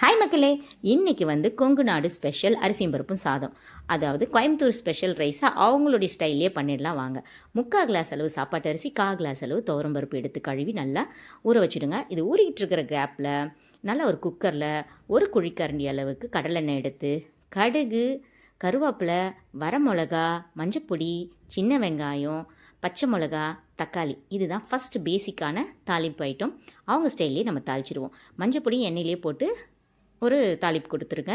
Hi மக்களே. இன்றைக்கி வந்து கொங்கு நாடு ஸ்பெஷல் அரிசியும் பருப்பும் சாதம். அதாவது கோயம்புத்தூர் ஸ்பெஷல் ரைஸாக அவங்களுடைய ஸ்டைல்லே பண்ணிடலாம் வாங்க. முக்கால் கிளாஸ் அளவு சாப்பாட்டு அரிசி கா கிளாஸ் அளவு துவரம் பருப்பு எடுத்து கழுவி நல்லா ஊற வச்சுடுங்க. இது ஊறிக்கிட்டு இருக்கிற கேப்பில் நல்லா ஒரு குக்கரில் ஒரு குழிக்கரண்டி அளவுக்கு கடலெண்ணெய் எடுத்து கடுகு கருவேப்பிலை வரமிளகா மஞ்சப்பொடி சின்ன வெங்காயம் பச்சை மிளகா தக்காளி. இதுதான் ஃபஸ்ட் பேசிக்கான தாளிப்பு ஐட்டம் அவங்க ஸ்டைல்லே நம்ம தாளிச்சிடுவோம் மஞ்சப்பொடியும் எண்ணெயிலே போட்டு ஒரு தாலிப் கொடுத்துருங்க.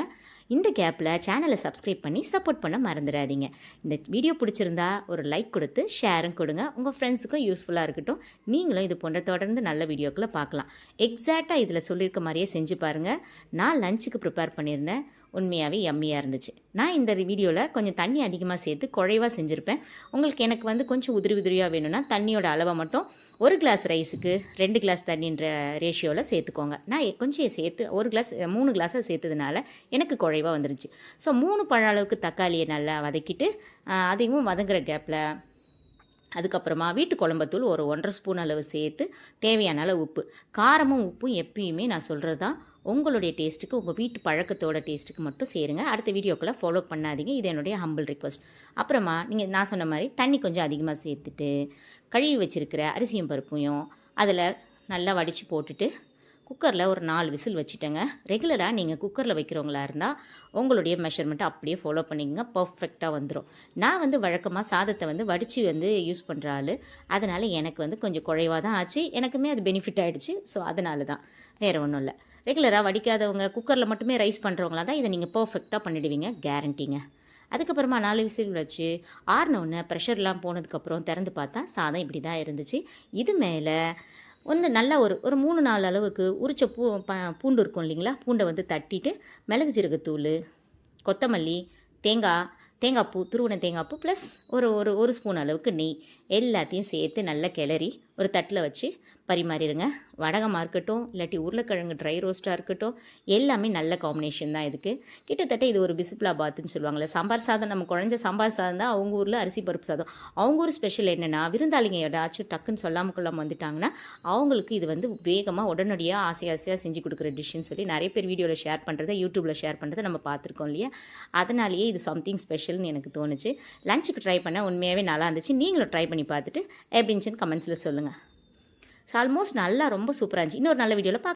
இந்த கேப்பில் சேனலை சப்ஸ்கிரைப் பண்ணி சப்போர்ட் பண்ண மறந்துடாதீங்க. இந்த வீடியோ பிடிச்சிருந்தா ஒரு லைக் கொடுத்து ஷேரும் கொடுங்க. உங்கள் ஃப்ரெண்ட்ஸுக்கும் யூஸ்ஃபுல்லாக இருக்கட்டும். நீங்களும் இது போன்ற தொடர்ந்து நல்ல வீடியோக்களை பார்க்கலாம். எக்ஸாக்டாக இதில் சொல்லியிருக்க மாதிரியே செஞ்சு பாருங்கள் நான் லஞ்சுக்கு ப்ரிப்பேர் பண்ணியிருந்தேன். உண்மையாகவே எம்மியாக இருந்துச்சு. நான் இந்த வீடியோவில் கொஞ்சம் தண்ணி அதிகமாக சேர்த்து குறைவாக செஞ்சுருப்பேன். உங்களுக்கு எனக்கு வந்து கொஞ்சம் உதிரி உதிரியாக வேணும்னா தண்ணியோட அளவை மட்டும் ஒரு கிளாஸ் ரைஸுக்கு ரெண்டு கிளாஸ் தண்ணின்ற ரேஷியோவில் சேர்த்துக்கோங்க. நான் கொஞ்சம் சேர்த்து ஒரு கிளாஸ் மூணு கிளாஸை சேர்த்ததுனால எனக்கு குறைவாக வந்துருச்சு. ஸோ மூணு பழ அளவுக்கு தக்காளியை நல்லா வதக்கிட்டு அதையும் வதங்குற கேப்பில் அதுக்கப்புறமா வீட்டு குழம்பத்தூள் ஒரு ஒன்றரை ஸ்பூன் அளவு சேர்த்து தேவையான அளவு உப்பு. காரமும் உப்பும் எப்பயுமே நான் சொல்கிறது தான் உங்களுடைய டேஸ்ட்டுக்கு உங்கள் வீட்டு பழக்கத்தோட டேஸ்ட்டுக்கு மட்டும் சேருங்க. அடுத்த வீடியோக்குள்ளே ஃபாலோ பண்ணாதீங்க. இது என்னுடைய ஹம்பிள் ரிக்வஸ்ட் அப்புறமா நீங்கள் நான் சொன்ன மாதிரி தண்ணி கொஞ்சம் அதிகமாக சேர்த்துட்டு கழுவி வச்சுருக்கிற அரிசியும் பருப்பையும் அதில் நல்லா வடித்து போட்டுட்டு குக்கரில் ஒரு நாலு விசில் வச்சுட்டேங்க. ரெகுலராக நீங்கள் குக்கரில் வைக்கிறவங்களா இருந்தால் உங்களுடைய மெஷர்மெண்ட்டை அப்படியே ஃபாலோ பண்ணிக்கங்க. பர்ஃபெக்டாக வந்துடும் நான் வந்து வழக்கமாக சாதத்தை வந்து வடித்து வந்து யூஸ் பண்ணுற ஆள். அதனால் எனக்கு வந்து கொஞ்சம் குறைவாக தான் ஆச்சு. எனக்குமே அது பெனிஃபிட் ஆகிடுச்சு ஸோ அதனால தான் வேறு ஒன்றும் இல்லை. ரெகுலராக வடிக்காதவங்க குக்கரில் மட்டுமே ரைஸ் பண்ணுறவங்களா தான் இதை நீங்கள் பர்ஃபெக்டாக பண்ணிடுவீங்க கேரண்டிங்க அதுக்கப்புறமா நாலு விசில் வச்சு ஆறினோடனே ப்ரெஷர்லாம் போனதுக்கப்புறம் திறந்து பார்த்தா சாதம் இப்படி தான் இருந்துச்சு. இது மேலே ஒன்று நல்லா ஒரு ஒரு மூணு நாலு அளவுக்கு உரிச்ச பூ ப பூண்டு இருக்கும் இல்லைங்களா? பூண்டை வந்து தட்டிட்டு மிளகு ஜீரகத்தூள் கொத்தமல்லி தேங்காய் தேங்காய் பூ துருவன தேங்காய் பூ ப்ளஸ் ஒரு ஒரு ஒரு ஸ்பூன் அளவுக்கு நெய் எல்லாத்தையும் சேர்த்து நல்லா கிளறி ஒரு தட்டில் வச்சு பரிமாறிடுங்க. வடகமாக இருக்கட்டும் இல்லாட்டி உருளைக்கிழங்கு ட்ரை ரோஸ்ட்டாக இருக்கட்டும் எல்லாமே நல்ல காம்பினேஷன் தான் இதுக்கு. கிட்டத்தட்ட இது ஒரு பிசுப்லா பாத்துன்னு சொல்லுவாங்கள்ல சாம்பார் சாதம் நம்ம குழஞ்ச சாம்பார் சாதம் தான் அவங்க ஊரில் அரிசி பருப்பு சாதம். அவங்க ஊர் ஸ்பெஷல் என்னென்னா விருந்தாளிங்க ஏதாச்சும் டக்குன்னு சொல்லாமல் கொள்ளாமல் வந்துட்டாங்கன்னா அவங்களுக்கு இது வந்து வேகமாக உடனடியாக ஆசை ஆசையாக செஞ்சு கொடுக்குற டிஷ்ஷுன்னு சொல்லி நிறைய பேர் வீடியோவில் ஷேர் பண்ணுறதை யூடியூப்பில் ஷேர் பண்ணுறதை நம்ம பார்த்துருக்கோம் இல்லையா? அதனாலேயே இது சம்திங் ஸ்பெஷல்னு எனக்கு தோணுச்சு. லஞ்சுக்கு ட்ரை பண்ண உண்மையாகவே நல்லா இருந்துச்சு. நீங்களும் ட்ரை பண்ணி பார்த்துட்டு எப்படின்னு கமெண்ட்ஸில் சொல்லுங்கள் ஸோ ஆல்மோஸ்ட் நல்லா ரொம்ப சூப்பராக இருந்துச்சு. இன்னொரு நல்ல வீடியோவில் பார்க்க